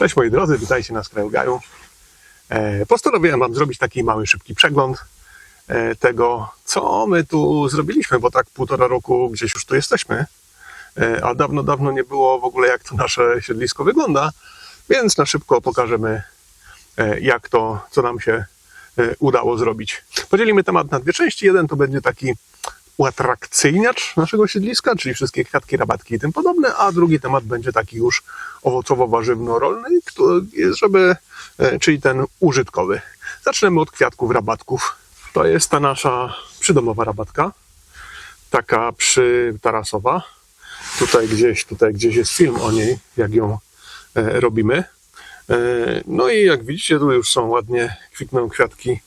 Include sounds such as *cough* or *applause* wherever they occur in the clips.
Cześć moi drodzy, witajcie na Skraju Gaju. E, Postanowiłem Wam zrobić taki mały, szybki przegląd e, tego, co my tu zrobiliśmy, bo tak półtora roku gdzieś już tu jesteśmy, E, a dawno, dawno nie było w ogóle jak to nasze siedlisko wygląda, więc na szybko pokażemy, jak to, co nam się udało zrobić. Podzielimy temat na dwie części. Jeden to będzie taki uatrakcyjniacz naszego siedliska, czyli wszystkie kwiatki, rabatki i tym podobne, a drugi temat będzie taki już owocowo-warzywno-rolny, żeby, e, czyli ten użytkowy. Zaczniemy od kwiatków, rabatków. To jest ta nasza przydomowa rabatka, taka przytarasowa. Tutaj gdzieś, tutaj gdzieś jest film o niej, jak ją e, robimy. E, No i jak widzicie, tu już są ładnie kwitną kwiatki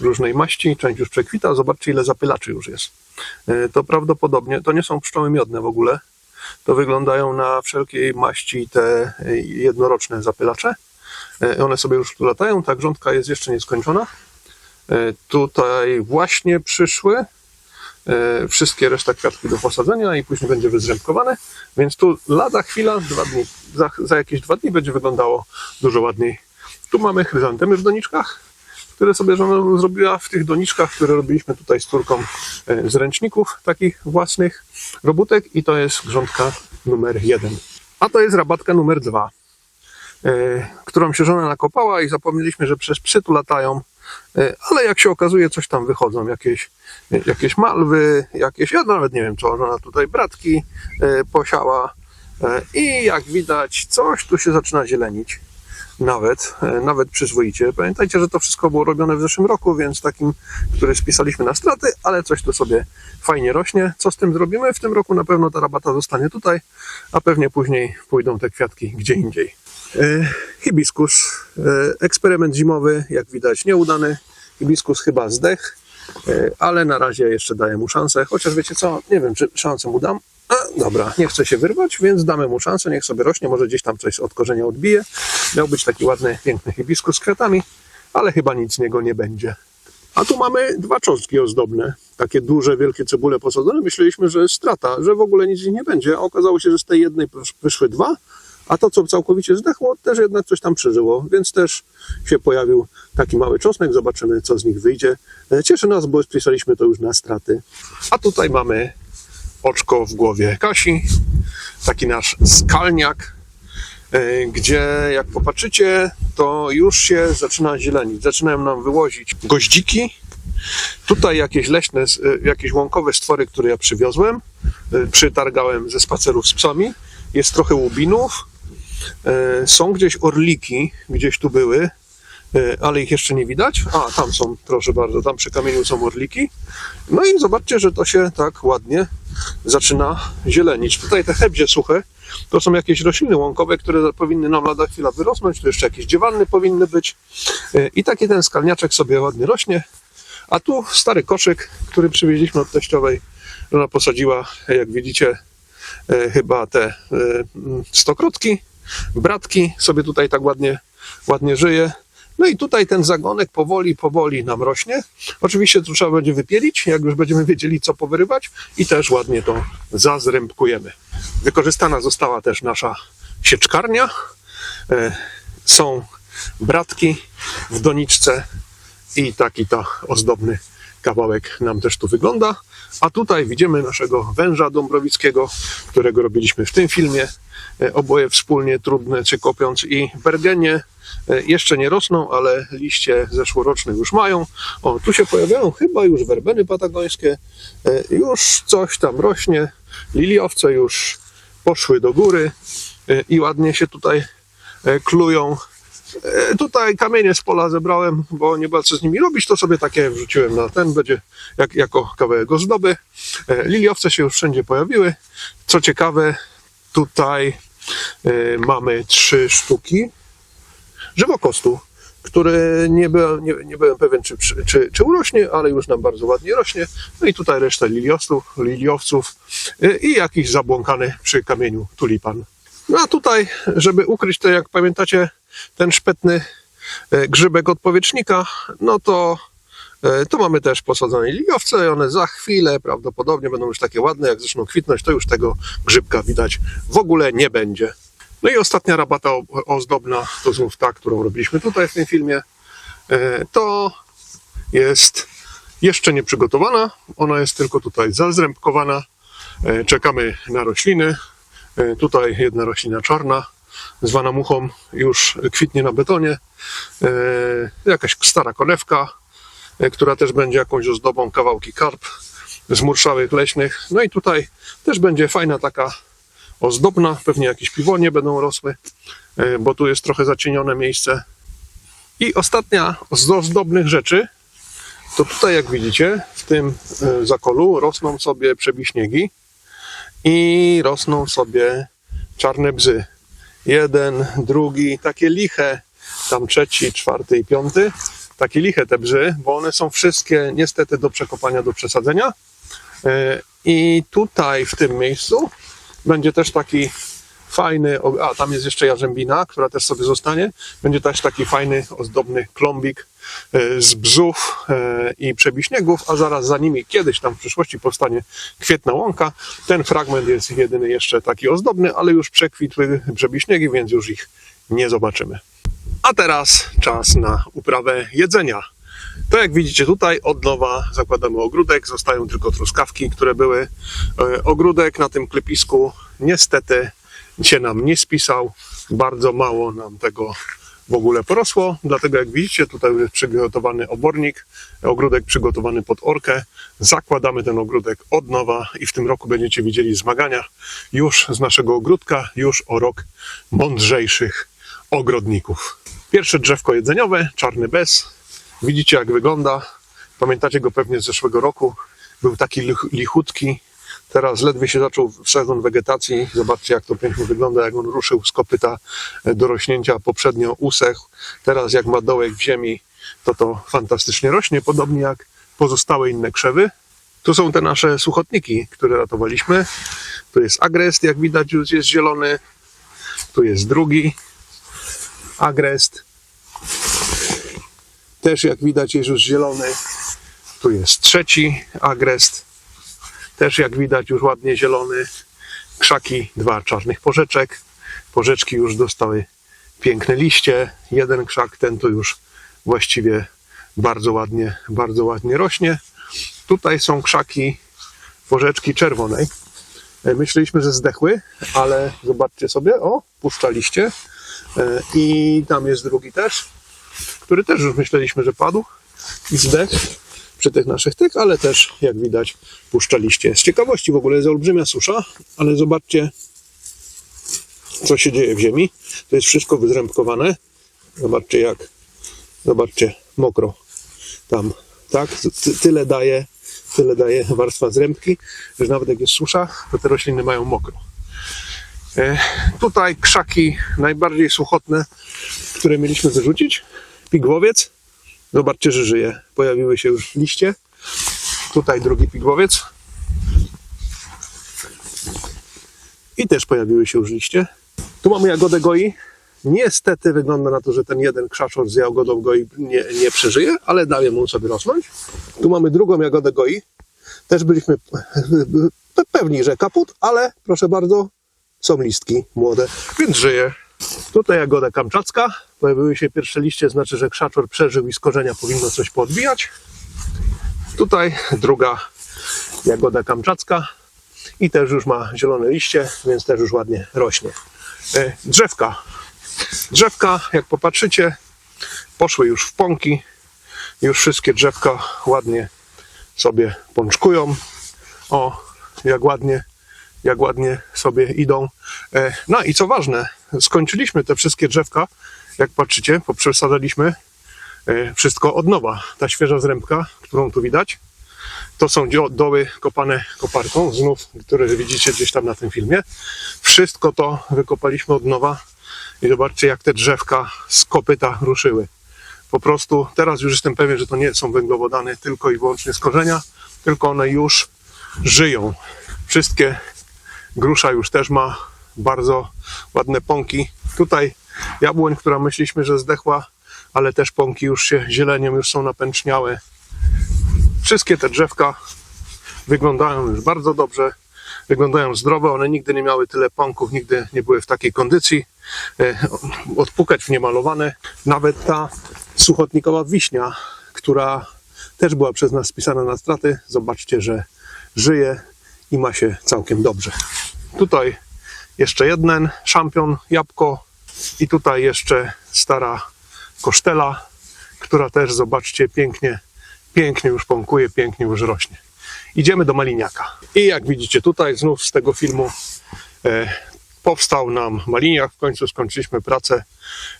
różnej maści. Część już przekwita. Zobaczcie, ile zapylaczy już jest. E, To prawdopodobnie, to nie są pszczoły miodne w ogóle. To wyglądają na wszelkiej maści te e, jednoroczne zapylacze. E, One sobie już tu latają. Ta grządka jest jeszcze nieskończona. Tutaj właśnie przyszły wszystkie reszta kwiatki do posadzenia i później będzie wyzrzębkowane. Więc tu lada chwila, dwa dni, za, za jakieś dwa dni będzie wyglądało dużo ładniej. Tu mamy chryzantemy w doniczkach, które sobie żona zrobiła w tych doniczkach, które robiliśmy tutaj z córką e, z ręczników takich własnych robótek i to jest grządka numer jeden. A to jest rabatka numer dwa, e, którą się żona nakopała i zapomnieliśmy, że przez psy tu latają, e, ale jak się okazuje, coś tam wychodzą, jakieś, jakieś malwy, jakieś, ja nawet nie wiem, co żona tutaj bratki posiała i jak widać, coś tu się zaczyna zielenić nawet, e, nawet przyzwoicie. Pamiętajcie, że to wszystko było robione w zeszłym roku, więc takim, który spisaliśmy na straty, ale coś tu sobie fajnie rośnie. Co z tym zrobimy? W tym roku na pewno ta rabata zostanie tutaj, a pewnie później pójdą te kwiatki gdzie indziej. E, hibiskus, e, eksperyment zimowy, jak widać nieudany. Hibiskus chyba zdech, ale na razie jeszcze daję mu szansę, chociaż wiecie co, nie wiem, czy szansę mu dam. A, dobra, nie chce się wyrwać, więc damy mu szansę, niech sobie rośnie, może gdzieś tam coś od korzenia odbije. Miał być taki ładny, piękny hibiskus z kwiatami, ale chyba nic z niego nie będzie. A tu mamy dwa cząstki ozdobne, takie duże, wielkie cebule posadzone. Myśleliśmy, że strata, że w ogóle nic z nich nie będzie. A okazało się, że z tej jednej wyszły dwa, a to, co całkowicie zdechło, też jednak coś tam przeżyło, więc też się pojawił taki mały cząstek. Zobaczymy, co z nich wyjdzie. E, Cieszy nas, bo spisaliśmy to już na straty. A tutaj mamy oczko w głowie Kasi, taki nasz skalniak, e, gdzie jak popatrzycie, to już się zaczyna zielenić. Zaczynają nam wyłozić goździki. Tutaj jakieś leśne, e, jakieś łąkowe stwory, które ja przywiozłem, e, przytargałem ze spacerów z psami. Jest trochę łubinów. Są gdzieś orliki, gdzieś tu były, ale ich jeszcze nie widać. A, tam są, proszę bardzo, tam przy kamieniu są orliki. No i zobaczcie, że to się tak ładnie zaczyna zielenić. Tutaj te hebzie suche to są jakieś rośliny łąkowe, które powinny nam lada chwila wyrosnąć. Tu jeszcze jakieś dziewanny powinny być. E, I taki ten skalniaczek sobie ładnie rośnie. A tu stary koszyk, który przywieźliśmy od teściowej. Ona posadziła, jak widzicie, e, chyba te e, stokrotki, bratki sobie tutaj tak ładnie, ładnie żyje. No i tutaj ten zagonek powoli, powoli nam rośnie. Oczywiście tu trzeba będzie wypielić, jak już będziemy wiedzieli, co powyrywać i też ładnie to zazrębkujemy. Wykorzystana została też nasza sieczkarnia. E, Są bratki w doniczce i taki to ozdobny kawałek nam też tu wygląda. A tutaj widzimy naszego węża dąbrowickiego, którego robiliśmy w tym filmie. E, Oboje wspólnie trudne czy kopiąc i bergenie e, jeszcze nie rosną, ale liście zeszłoroczne już mają. O, tu się pojawiają chyba już werbeny patagońskie. E, Już coś tam rośnie. Liliowce już poszły do góry i ładnie się tutaj klują. Tutaj kamienie z pola zebrałem, bo nie co z nimi robić, to sobie takie wrzuciłem na ten, będzie jak, jako kawałek ozdoby. Liliowce się już wszędzie pojawiły. Co ciekawe, tutaj e, mamy trzy sztuki żywokostu, który nie byłem, nie, nie byłem pewien, czy, czy, czy urośnie, ale już nam bardzo ładnie rośnie. No i tutaj reszta liliowców, liliowców e, i jakiś zabłąkany przy kamieniu tulipan. No a tutaj, żeby ukryć to, jak pamiętacie, ten szpetny e, grzybek od powietrznika, no to, e, to mamy też posadzone liliowce one za chwilę prawdopodobnie będą już takie ładne, jak zaczną kwitnąć, to już tego grzybka widać w ogóle nie będzie. No i ostatnia rabata ozdobna, to znów ta, którą robiliśmy tutaj w tym filmie. E, To jest jeszcze nie przygotowana, ona jest tylko tutaj zazrębkowana. E, Czekamy na rośliny. Tutaj jedna roślina czarna, zwana muchą, już kwitnie na betonie. Jakaś stara konewka, która też będzie jakąś ozdobą, kawałki karp z murszałych leśnych. No i tutaj też będzie fajna taka ozdobna, pewnie jakieś piwonie będą rosły, e, bo tu jest trochę zacienione miejsce. I ostatnia z ozdobnych rzeczy, to tutaj jak widzicie, w tym e, zakolu rosną sobie przebiśniegi i rosną sobie czarne bzy. Jeden, drugi, takie liche, tam trzeci, czwarty i piąty, takie liche te bzy, bo one są wszystkie niestety do przekopania, do przesadzenia. E, I tutaj w tym miejscu będzie też taki fajny, a tam jest jeszcze jarzębina, która też sobie zostanie. Będzie też taki fajny, ozdobny klombik e, z bzów e, i przebiśniegów, a zaraz za nimi kiedyś tam w przyszłości powstanie kwietna łąka. Ten fragment jest jedyny jeszcze taki ozdobny, ale już przekwitły przebiśniegi, więc już ich nie zobaczymy. A teraz czas na uprawę jedzenia. To jak widzicie tutaj, od nowa zakładamy ogródek, zostają tylko truskawki, które były. E, Ogródek na tym klepisku niestety się nam nie spisał, bardzo mało nam tego w ogóle porosło, dlatego jak widzicie tutaj jest przygotowany obornik, ogródek przygotowany pod orkę, zakładamy ten ogródek od nowa i w tym roku będziecie widzieli zmagania już z naszego ogródka, już o rok mądrzejszych ogrodników. Pierwsze drzewko jedzeniowe, czarny bez, Widzicie, jak wygląda. Pamiętacie go pewnie z zeszłego roku. Był taki lich- lichutki. Teraz ledwie się zaczął sezon wegetacji. Zobaczcie, jak to pięknie wygląda, jak on ruszył z kopyta e, do rośnięcia. Poprzednio usechł. Teraz, jak ma dołek w ziemi, to to fantastycznie rośnie, podobnie jak pozostałe inne krzewy. Tu są te nasze suchotniki, które ratowaliśmy. Tu jest agrest, jak widać, już jest zielony. Tu jest drugi agrest też jak widać jest już zielony. Tu jest trzeci agrest, też jak widać już ładnie zielony. Krzaki, dwa czarnych porzeczek. Porzeczki już dostały piękne liście. Jeden krzak, ten to już właściwie bardzo ładnie, bardzo ładnie rośnie. Tutaj są krzaki porzeczki czerwonej. E, Myśleliśmy, że zdechły, ale zobaczcie sobie, o, puszcza liście. E, I tam jest drugi też który też już myśleliśmy, że padł i zdechł przy tych naszych tych, ale też jak widać puszczaliście. Z ciekawości w ogóle jest olbrzymia susza, ale zobaczcie co się dzieje w ziemi. To jest wszystko wyzrębkowane. Zobaczcie jak, zobaczcie, mokro tam, tak? Ty, tyle daje, tyle daje warstwa zrębki, że nawet jak jest susza, to te rośliny mają mokro. E, tutaj krzaki najbardziej suchotne, które mieliśmy wyrzucić. Pigłowiec. Zobaczcie, że żyje. Pojawiły się już liście. Tutaj drugi pigłowiec. I też pojawiły się już liście. Tu mamy jagodę goi. Niestety wygląda na to, że ten jeden krzaczor z jagodą goi nie, nie przeżyje, ale daje mu sobie rosnąć. Tu mamy drugą jagodę goi. Też byliśmy pe- pewni, że kaput, ale proszę bardzo, są listki młode, więc żyje. Tutaj jagoda kamczacka. Pojawiły się pierwsze liście, znaczy, że krzaczor przeżył i z korzenia powinno coś poodbijać. Tutaj druga jagoda kamczacka i też już ma zielone liście, więc też już ładnie rośnie. E, Drzewka. Drzewka, jak popatrzycie, poszły już w pąki. Już wszystkie drzewka ładnie sobie pączkują. O, jak ładnie jak ładnie sobie idą. E, No i co ważne, skończyliśmy te wszystkie drzewka, jak patrzycie, poprzesadzaliśmy e, wszystko od nowa. Ta świeża zrębka, którą tu widać, to są doły kopane koparką, znów, które widzicie gdzieś tam na tym filmie. Wszystko to wykopaliśmy od nowa i zobaczcie, jak te drzewka z kopyta ruszyły. Po prostu teraz już jestem pewien, że to nie są węglowodany tylko i wyłącznie z korzenia, tylko one już żyją. Wszystkie Grusza już też ma bardzo ładne pąki. Tutaj jabłoń, która myśleliśmy, że zdechła, ale też pąki już się zielenią, już są napęczniałe. Wszystkie te drzewka wyglądają już bardzo dobrze, wyglądają zdrowe. One nigdy nie miały tyle pąków, nigdy nie były w takiej kondycji. e, odpukać w niemalowane. Nawet ta suchotnikowa wiśnia, która też była przez nas spisana na straty, zobaczcie, że żyje i ma się całkiem dobrze. Tutaj jeszcze jeden szampion, jabłko i tutaj jeszcze stara kosztela, która też, zobaczcie, pięknie, pięknie już pąkuje, pięknie już rośnie. Idziemy do maliniaka. I jak widzicie tutaj, znów z tego filmu e, powstał nam maliniak. W końcu skończyliśmy pracę.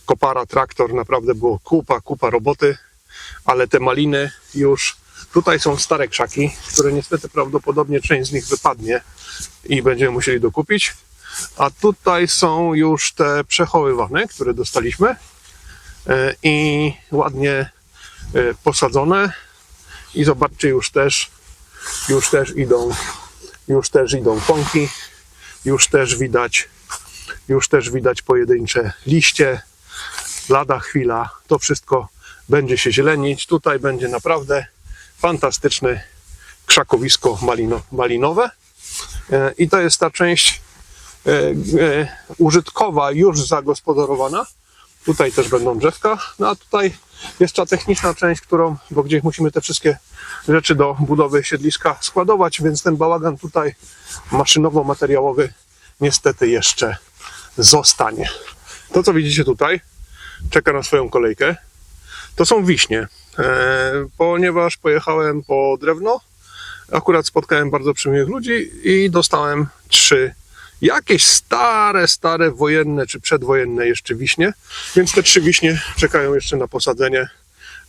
Kopara, traktor, naprawdę było kupa, kupa roboty, ale te maliny już tutaj są stare krzaki, które niestety prawdopodobnie część z nich wypadnie i będziemy musieli dokupić. A tutaj są już te przechowywane, które dostaliśmy e, i ładnie e, posadzone. I zobaczcie, już też, już też idą, już też idą pąki, już też widać, już też widać pojedyncze liście. Lada chwila, to wszystko będzie się zielenić. Tutaj będzie naprawdę fantastyczne krzakowisko malino, malinowe. E, I to jest ta część e, e, użytkowa, już zagospodarowana. Tutaj też będą drzewka. No a tutaj jest ta techniczna część, którą, bo gdzieś musimy te wszystkie rzeczy do budowy siedliska składować, więc ten bałagan tutaj maszynowo-materiałowy niestety jeszcze zostanie. To, co widzicie tutaj, czeka na swoją kolejkę. To są wiśnie, ponieważ pojechałem po drewno. Akurat spotkałem bardzo przymiłych ludzi i dostałem trzy jakieś stare, stare wojenne czy przedwojenne jeszcze wiśnie, więc te trzy wiśnie czekają jeszcze na posadzenie,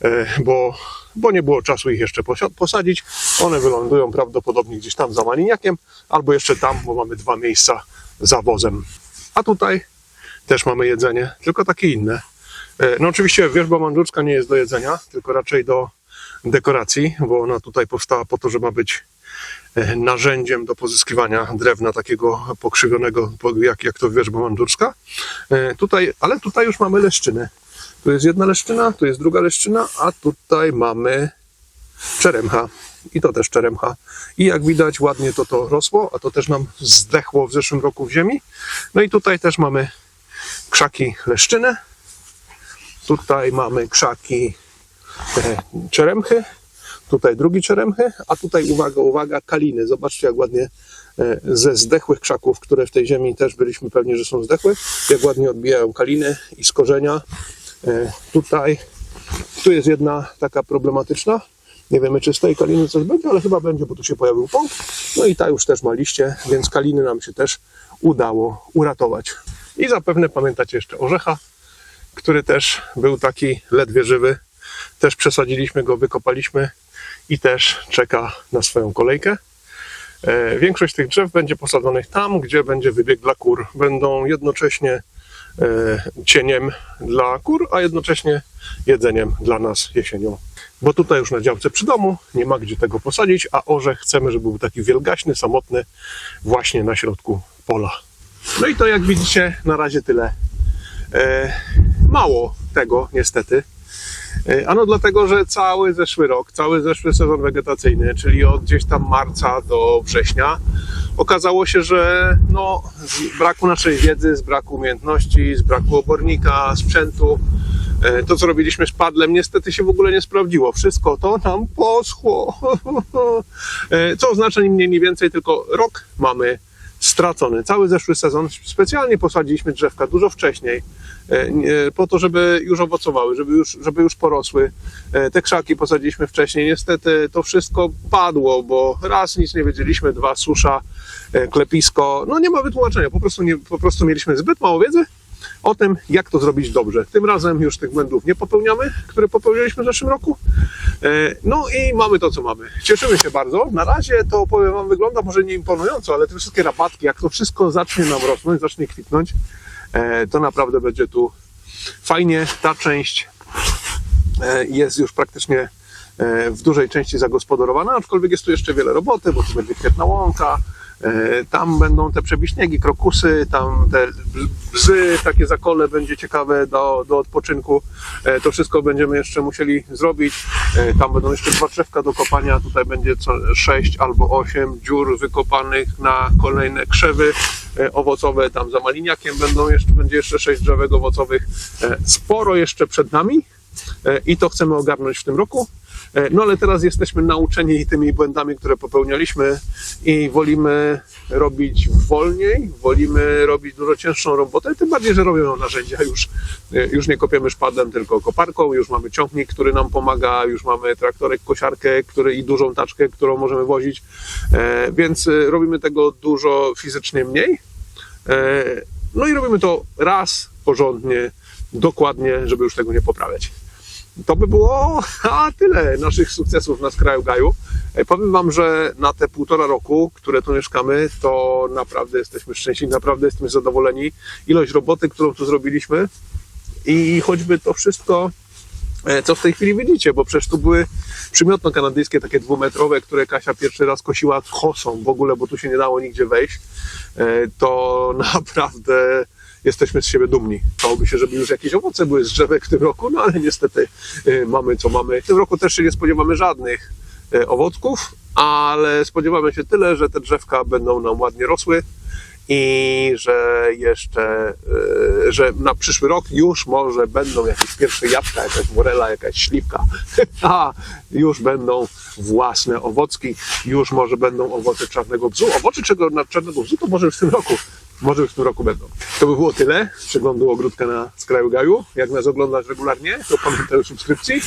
e, bo, bo nie było czasu ich jeszcze posadzić. One wylądują prawdopodobnie gdzieś tam za maliniakiem, albo jeszcze tam, bo mamy dwa miejsca za wozem. A tutaj też mamy jedzenie, tylko takie inne. E, No oczywiście wierzba mandżurska nie jest do jedzenia, tylko raczej do dekoracji, bo ona tutaj powstała po to, że ma być e, narzędziem do pozyskiwania drewna takiego pokrzywionego, po- jak, jak to wierzba mandżurska. E, Tutaj, ale tutaj już mamy leszczyny. Tu jest jedna leszczyna, tu jest druga leszczyna, a tutaj mamy czeremcha. I to też czeremcha. I jak widać, ładnie to to rosło, a to też nam zdechło w zeszłym roku w ziemi. No i tutaj też mamy krzaki leszczyny. Tutaj mamy krzaki e, czeremchy. Tutaj drugi czeremchy, a tutaj uwaga, uwaga, kaliny. Zobaczcie, jak ładnie e, ze zdechłych krzaków, które w tej ziemi też byliśmy pewni, że są zdechłe, jak ładnie odbijają kaliny i z korzenia. E, Tutaj, tu jest jedna taka problematyczna. Nie wiemy, czy z tej kaliny coś będzie, ale chyba będzie, bo tu się pojawił pąk. No i ta już też ma liście, więc kaliny nam się też udało uratować. I zapewne pamiętacie jeszcze orzecha, który też był taki ledwie żywy. Też przesadziliśmy go, wykopaliśmy i też czeka na swoją kolejkę. E, Większość tych drzew będzie posadzonych tam, gdzie będzie wybieg dla kur. Będą jednocześnie e, cieniem dla kur, a jednocześnie jedzeniem dla nas jesienią. Bo tutaj już na działce przy domu nie ma gdzie tego posadzić, a orzech chcemy, żeby był taki wielgaśny, samotny właśnie na środku pola. No i to jak widzicie na razie tyle. Mało tego niestety. E, Ano dlatego, że cały zeszły rok, cały zeszły sezon wegetacyjny, czyli od gdzieś tam marca do września, okazało się, że no, z braku naszej wiedzy, z braku umiejętności, z braku obornika, sprzętu, e, to co robiliśmy z padlem niestety się w ogóle nie sprawdziło. Wszystko to nam poschło. *laughs* E, Co oznacza ni mniej, ni więcej, tylko rok mamy stracony. Cały zeszły sezon specjalnie posadziliśmy drzewka dużo wcześniej, e, po to, żeby już owocowały, żeby już, żeby już porosły. E, Te krzaki posadziliśmy wcześniej. Niestety to wszystko padło, bo raz nic nie wiedzieliśmy, dwa susza, e, klepisko. No nie ma wytłumaczenia, po prostu, nie, po prostu mieliśmy zbyt mało wiedzy o tym, jak to zrobić dobrze. Tym razem już tych błędów nie popełniamy, które popełniliśmy w zeszłym roku. E, No i mamy to, co mamy. Cieszymy się bardzo. Na razie to powiem Wam, wygląda może nie imponująco, ale te wszystkie rabatki, jak to wszystko zacznie nam rosnąć, zacznie kwitnąć, e, to naprawdę będzie tu fajnie. Ta część e, jest już praktycznie w dużej części zagospodarowana, aczkolwiek jest tu jeszcze wiele roboty, bo tu będzie kwietna łąka, tam będą te przebiśniegi, krokusy, tam te bzy, takie zakole będzie ciekawe do, do odpoczynku. E, To wszystko będziemy jeszcze musieli zrobić. E, Tam będą jeszcze dwa drzewka do kopania, tutaj będzie sześć albo osiem dziur wykopanych na kolejne krzewy. e, owocowe, tam za maliniakiem będą jeszcze, będzie jeszcze sześć drzewek owocowych. E, Sporo jeszcze przed nami e, i to chcemy ogarnąć w tym roku. E, No ale teraz jesteśmy nauczeni tymi błędami, które popełnialiśmy i wolimy robić wolniej, wolimy robić dużo cięższą robotę, tym bardziej, że robią narzędzia już, e, już nie kopiemy szpadlem, tylko koparką, już mamy ciągnik, który nam pomaga, już mamy traktorek, kosiarkę który, i dużą taczkę, którą możemy wozić, e, więc robimy tego dużo fizycznie mniej. No i robimy to raz porządnie, dokładnie, żeby już tego nie poprawiać. To by było a tyle naszych sukcesów na skraju gaju. E, Powiem Wam, że na te półtora roku, które tu mieszkamy, to naprawdę jesteśmy szczęśliwi, naprawdę jesteśmy zadowoleni. Ilość roboty, którą tu zrobiliśmy i choćby to wszystko, e, co w tej chwili widzicie, bo przecież tu były przymiotno kanadyjskie, takie dwumetrowe, które Kasia pierwszy raz kosiła kosą w ogóle, bo tu się nie dało nigdzie wejść, e, to *laughs* naprawdę jesteśmy z siebie dumni. Chciałoby się, żeby już jakieś owoce były z drzewek w tym roku, no ale niestety e, mamy co mamy. W tym roku też się nie spodziewamy żadnych e, owocków, ale spodziewamy się tyle, że te drzewka będą nam ładnie rosły i że jeszcze, e, że na przyszły rok już może będą jakieś pierwsze jabłka, jakaś morela, jakaś śliwka, *laughs* a już będą własne owocki, już może będą owoce czarnego bzu. Owoce czego na czarnego bzu to może w tym roku, może już w tym roku będą. To by było tyle przeglądu ogródka na skraju gaju. Jak nas oglądasz regularnie, to pamiętaj o subskrypcji.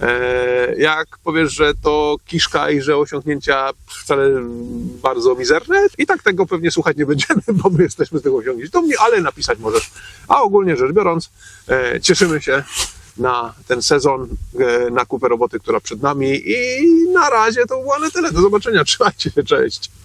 E, Jak powiesz, że to kiszka i że osiągnięcia wcale bardzo mizerne, i tak tego pewnie słuchać nie będziemy, bo my jesteśmy z tego osiągnięć dumni, ale napisać możesz. A ogólnie rzecz biorąc, e, cieszymy się na ten sezon, e, na kupę roboty, która przed nami i na razie to było na tyle. Do zobaczenia, trzymajcie się, cześć.